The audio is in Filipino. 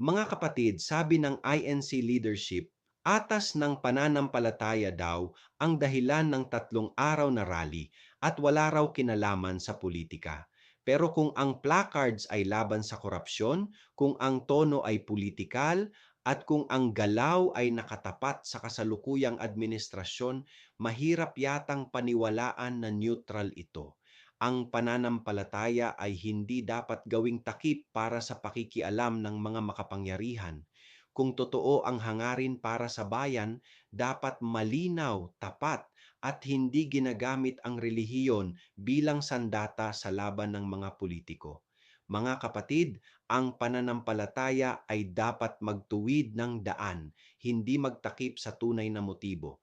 Mga kapatid, sabi ng INC leadership, atas ng pananampalataya daw ang dahilan ng tatlong araw na rally at wala raw kinalaman sa politika. Pero kung ang placards ay laban sa korupsyon, kung ang tono ay politikal, at kung ang galaw ay nakatapat sa kasalukuyang administrasyon, mahirap yatang paniwalaan na neutral ito. Ang pananampalataya ay hindi dapat gawing takip para sa pakikialam ng mga makapangyarihan. Kung totoo ang hangarin para sa bayan, dapat malinaw, tapat, at hindi ginagamit ang relihiyon bilang sandata sa laban ng mga politiko. Mga kapatid, ang pananampalataya ay dapat magtuwid ng daan, hindi magtakip sa tunay na motibo.